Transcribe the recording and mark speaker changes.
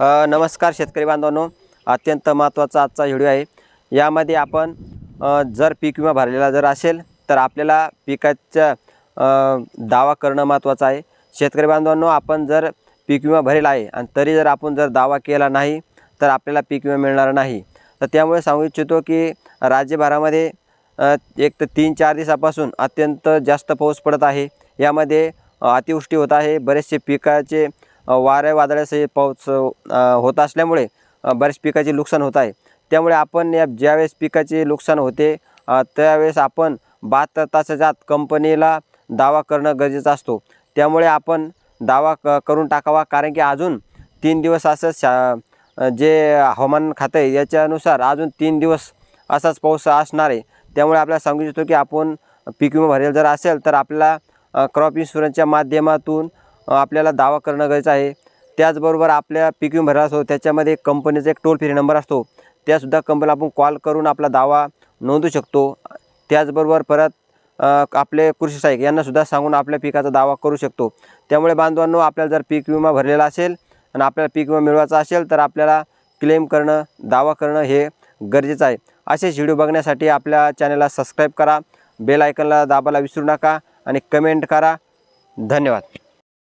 Speaker 1: नमस्कार शेतकरी बांधवांनो. अत्यंत महत्त्वाचा आजचा व्हिडिओ आहे. यामध्ये आपण जर पीक विमा भरलेला जर असेल तर आपल्याला पिकाचा दावा करणं महत्त्वाचं आहे. शेतकरी बांधवांनो आपण जर पीक विमा भरेला आहे आणि तरी जर आपण जर दावा केला नाही तर आपल्याला पीक विमा मिळणार नाही. तर त्यामुळे सांगू इच्छितो की राज्यभरामध्ये एक तर तीन चार दिवसापासून अत्यंत जास्त पाऊस पडत आहे. यामध्ये अतिवृष्टी होत आहे. बरेचसे पिकाचे वाऱ्या वादळाचे पाऊस होत असल्यामुळे बऱ्याच बरेच पिकाचे नुकसान होत आहे. त्यामुळे आपण या ज्यावेळेस पिकाचे नुकसान होते त्यावेळेस आपण बहात्तर तासाच्या आत कंपनीला दावा करणं गरजेचं असतो. त्यामुळे आपण दावा क करून टाकावा. कारण की अजून तीन दिवस असं शा जे हवामान खातं आहे याच्यानुसार अजून तीन दिवस असाच पाऊस असणार आहे. त्यामुळे आपल्याला सांगू इच्छितो की आपण पीक विमा भरेल जर असेल तर आपल्याला क्रॉप इन्शुरन्सच्या माध्यमातून आपल्याला दावा करणं गरजेचं आहे. त्याचबरोबर आपल्या पीक विमा भरायला असतो त्याच्यामध्ये कंपनीचा एक टोल फ्री नंबर असतो. त्यासुद्धा कंपनीला आपण कॉल करून आपला दावा नोंदवू शकतो. त्याचबरोबर परत आपले कृषी सहाय्यक यांनासुद्धा सांगून आपल्या पिकाचा दावा करू शकतो. त्यामुळे बांधवांनो आपल्याला जर पीक विमा भरलेला असेल आणि आपल्याला पीक विमा मिळवायचा असेल तर आपल्याला क्लेम करणं दावा करणं हे गरजेचं आहे. असेच व्हिडिओ बघण्यासाठी आपल्या चॅनलला सबस्क्राईब करा. बेल आयकनला दाबायला विसरू नका आणि कमेंट करा. धन्यवाद.